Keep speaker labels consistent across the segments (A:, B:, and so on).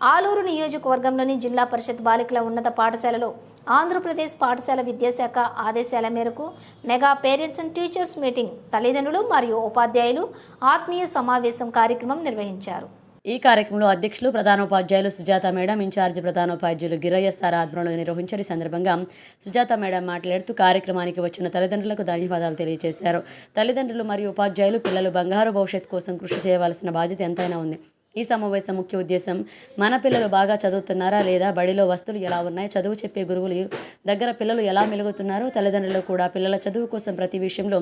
A: ఆలూరు నియోజకవర్గంలోని జిల్లా పరిషత్ బాలికల ఉన్నత పాఠశాలలో ఆంధ్రప్రదేశ్ పాఠశాల విద్యాశాఖ ఆదేశాల మేరకు mega parents and teachers meeting తల్లిదండ్రులు మరియు ఉపాధ్యాయులు ఆత్మీయ సమావేశం కార్యక్రమం నిర్వహించారు.
B: ఈ కార్యక్రమంలో అధ్యక్షులు ప్రధానోపాధ్యాయులు సుజాత మేడం ఇన్ఛార్జి ప్రధానోపాధ్యాయులు గిరయ్య సార్ ఆధ్వర్యంలో నిర్వహించిన సందర్భంగా సుజాత మేడం మాట్లాడుతూ కార్యక్రమానికి వచ్చిన తల్లిదండ్రులకు ధన్యవాదాలు తెలియజేశారు. తల్లిదండ్రులు మరియు ఉపాధ్యాయులు పిల్లలు బంగారు భవిష్యత్తు కోసం కృషి చేయవలసిన బాధ్యత ఎంతైనా ఉంది. ఈ సమావేశం ముఖ్య ఉద్దేశం మన పిల్లలు బాగా చదువుతున్నారా లేదా బడిలో వస్తువులు ఎలా ఉన్నాయి చదువు చెప్పే గురువులు దగ్గర పిల్లలు ఎలా మెలుగుతున్నారో తల్లిదండ్రులు కూడా పిల్లల చదువు కోసం ప్రతి విషయంలో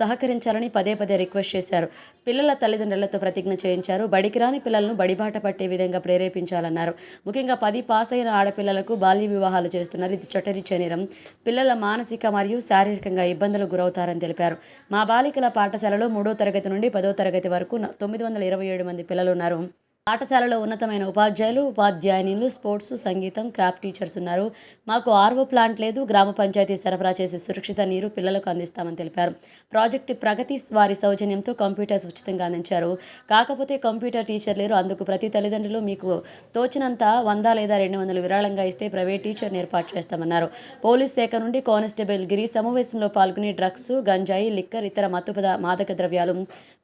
B: సహకరించాలని పదే పదే రిక్వెస్ట్ చేశారు. పిల్లల తల్లిదండ్రులతో ప్రతిజ్ఞ చేయించారు. బడికి రాని పిల్లలను బడిబాట పట్టే విధంగా ప్రేరేపించాలన్నారు. ముఖ్యంగా పది పాస్ అయిన ఆడపిల్లలకు బాల్య వివాహాలు చేస్తున్నారు. ఇది చట్టరీత్యా నేరం. పిల్లల మానసిక మరియు శారీరకంగా ఇబ్బందులు గురవుతారని తెలిపారు. మా బాలికల పాఠశాలలో మూడో తరగతి నుండి పదో తరగతి వరకు తొమ్మిది వందల ఇరవై ఏడు మంది పిల్లలు ఉన్నారు. పాఠశాలలో ఉన్నతమైన ఉపాధ్యాయులు ఉపాధ్యాయునిలు స్పోర్ట్స్ సంగీతం క్రాఫ్ట్ టీచర్స్ ఉన్నారు. మాకు ఆర్వో ప్లాంట్ లేదు. గ్రామ పంచాయతీ సరఫరా చేసే సురక్షిత నీరు పిల్లలకు అందిస్తామని తెలిపారు. ప్రాజెక్టు ప్రగతి వారి సౌజన్యంతో కంప్యూటర్స్ ఉచితంగా అందించారు. కాకపోతే కంప్యూటర్ టీచర్ లేరు. అందుకు ప్రతి తల్లిదండ్రులు మీకు తోచినంత వంద లేదా రెండు వందలు విరాళంగా ఇస్తే ప్రైవేట్ టీచర్ని ఏర్పాటు చేస్తామన్నారు. పోలీస్ శాఖ నుండి కానిస్టేబుల్ గిరి సమావేశంలో పాల్గొని డ్రగ్స్ గంజాయి లిక్కర్ ఇతర మత్తు మాదక ద్రవ్యాలు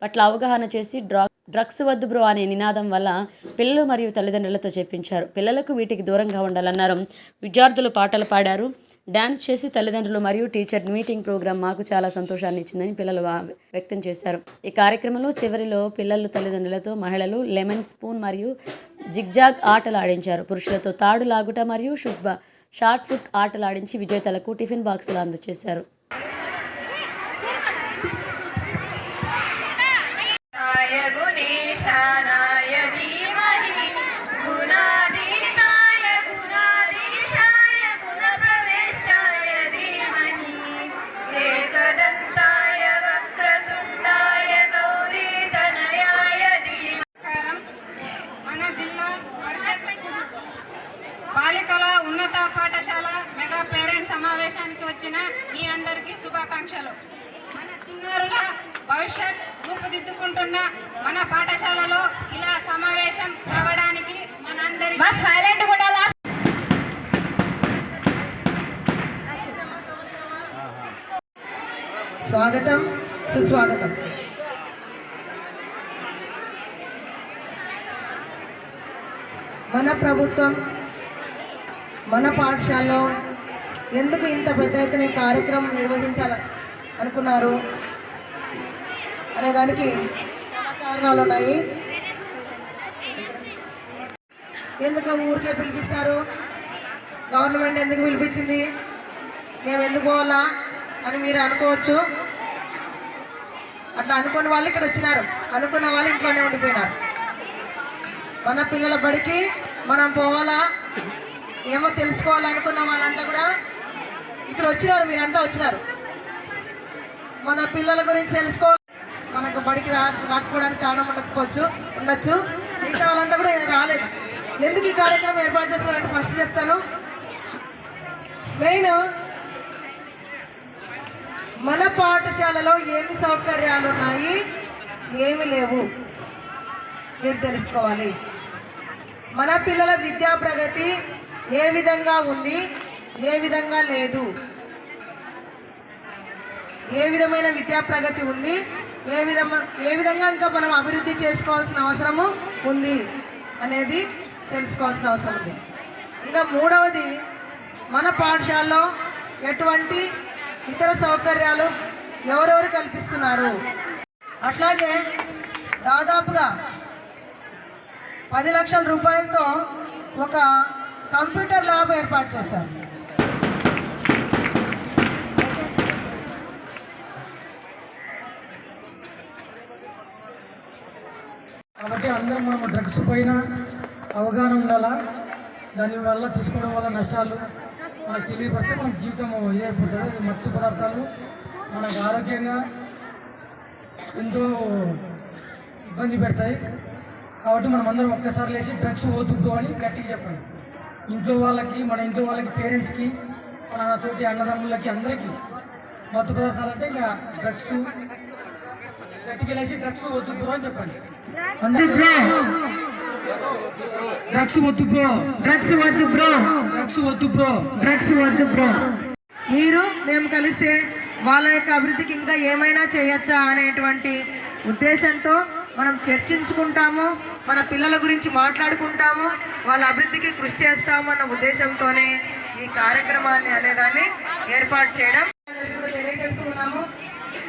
B: పట్ల అవగాహన చేసి డ్రా డ్రగ్స్ వద్దు బ్రో అనే నినాదం వల్ల పిల్లలు మరియు తల్లిదండ్రులతో చెప్పించారు. పిల్లలకు వీటికి దూరంగా ఉండాలన్నారు. విద్యార్థులు పాటలు పాడారు. డ్యాన్స్ చేసి తల్లిదండ్రులు మరియు టీచర్ మీటింగ్ ప్రోగ్రాం మాకు చాలా సంతోషాన్ని ఇచ్చిందని పిల్లలు వ్యక్తం చేశారు. ఈ కార్యక్రమంలో చివరిలో పిల్లలు తల్లిదండ్రులతో మహిళలు లెమన్ స్పూన్ మరియు జిగ్జాగ్ ఆటలు ఆడించారు. పురుషులతో తాడు లాగుట మరియు షుట్బా షార్ట్ ఫుట్ ఆటలు ఆడించి విజేతలకు టిఫిన్ బాక్సులు అందజేశారు.
C: సమావేశానికి వచ్చిన మీ అందరికీ శుభాకాంక్షలు. మన చిన్నారుల భవిష్యత్ రూపుదిద్దుకుంటున్న మన పాఠశాలలో ఇలా సమావేశం కావడానికి మనందరి
D: స్వాగతం సుస్వాగతం. మన ప్రభుత్వం మన పాఠశాలలో ఎందుకు ఇంత పెద్ద ఎత్తున కార్యక్రమం నిర్వహించాల అనుకున్నారు? అనే దానికి చాలా కారణాలు ఉన్నాయి. ఎందుకు ఊరికే పిలిపిస్తారు? గవర్నమెంట్ ఎందుకు పిలిపించింది? మేము ఎందుకు పోవాలా అని మీరు అనుకోవచ్చు. అట్లా అనుకున్న వాళ్ళు ఇక్కడ వచ్చినారు. అనుకున్న వాళ్ళు ఇంట్లోనే ఉండిపోయినారు. మన పిల్లల బడికి మనం పోవాలా? ఏమో తెలుసుకోవాలనుకున్న వాళ్ళంతా కూడా ఇక్కడ వచ్చినారు మీరంతా వచ్చినారు. మన పిల్లల గురించి తెలుసుకో మనకు బడికి రా రాకపోవడానికి కారణం ఉండకపోవచ్చు ఉండొచ్చు. మిగతా వాళ్ళంతా కూడా రాలేదు. ఎందుకు ఈ కార్యక్రమం ఏర్పాటు చేస్తున్నారంటే ఫస్ట్ చెప్తాను. మెయిన్ మన పాఠశాలలో ఏమి సౌకర్యాలు ఉన్నాయి ఏమి లేవు. మీరు తెలుసుకోవాలి. మన పిల్లల విద్యా ప్రగతి ఏ విధంగా ఉంది ఏ విధంగా లేదు. ఏ విధమైన విద్యా ప్రగతి ఉంది. ఏ విధమ ఏ విధంగా ఇంకా మనం అభివృద్ధి చేసుకోవాల్సిన అవసరము ఉంది అనేది తెలుసుకోవాల్సిన అవసరం ఉంది. ఇంకా మూడవది మన పాఠశాలలో ఎటువంటి ఇతర సౌకర్యాలు ఎవరెవరు కల్పిస్తున్నారు? అట్లాగే దాదాపుగా పది లక్షల రూపాయలతో ఒక కంప్యూటర్ ల్యాబ్ ఏర్పాటు చేశారు.
E: కాబట్టి అందరం మనం డ్రగ్స్ పైన అవగాహన ఉండాలా? దానివల్ల తీసుకోవడం వల్ల నష్టాలు మనకు తెలియపడితే మన జీవితం ఇదైపోతుంది. మత్తు పదార్థాలు. మనకు ఆరోగ్యంగా ఎంతో ఇబ్బంది పెడతాయి. కాబట్టి మనం అందరం ఒక్కసారి లేచి డ్రగ్స్ వద్దు అని గట్టిగా చెప్పండి ఇంట్లో వాళ్ళకి మన ఇంట్లో వాళ్ళకి పేరెంట్స్కి మన తోటి అన్నదమ్ములకి అందరికీ మత్తు పదార్థాలు అంటే ఇంకా డ్రగ్స్ డ్రగ్స్ వద్దు అని చెప్పండి. వద్దు బ్రో! డ్రగ్స్ వద్దు బ్రో!
D: డ్రగ్స్ వద్దు బ్రో!
E: డ్రగ్స్ వద్దు బ్రో!
D: డ్రగ్స్ వద్దు బ్రో! మీరు మేము కలిస్తే వాళ్ళ యొక్క అభివృద్ధికి ఇంకా ఏమైనా చేయొచ్చా అనేటువంటి ఉద్దేశంతో మనం చర్చించుకుంటాము మన పిల్లల గురించి మాట్లాడుకుంటాము వాళ్ళ అభివృద్ధికి కృషి చేస్తాము అన్న ఉద్దేశంతోనే ఈ కార్యక్రమాన్ని అనేదాన్ని ఏర్పాటు చేయడం